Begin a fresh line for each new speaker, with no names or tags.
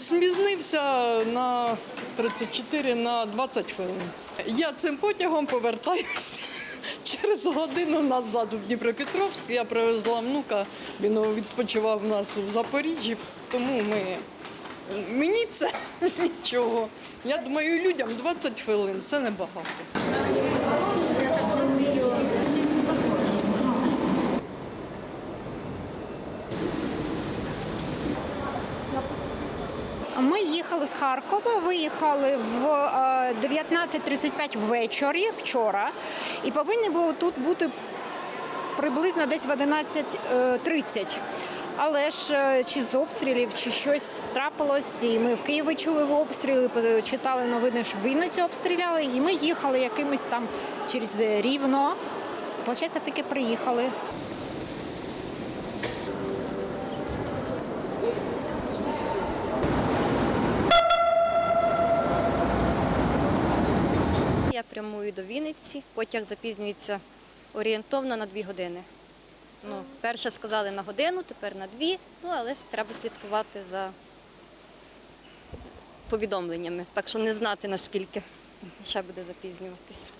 запізнився на 34 на 20 хвилин. Я цим потягом повертаюся через годину назад у Дніпропетровськ. Я привезла внука, він відпочивав у нас в Запоріжжі, тому ми. Мені це нічого. Я думаю, людям 20 хвилин це небагато.
Ми їхали з Харкова, виїхали в е, 19.35 ввечері вчора, і повинні були тут бути приблизно десь в 11.30. Але ж е, чи з обстрілів, чи щось трапилось, і ми в Києві чули обстріли, читали новини, що Вінницю обстріляли, і ми їхали якимось там через Рівно. Получається, таки приїхали.
Прямую до Вінниці. Потяг запізнюється орієнтовно на дві години. Ну, перше сказали на годину, тепер на дві. Ну, але треба слідкувати за повідомленнями. Так що не знати наскільки ще буде запізнюватись.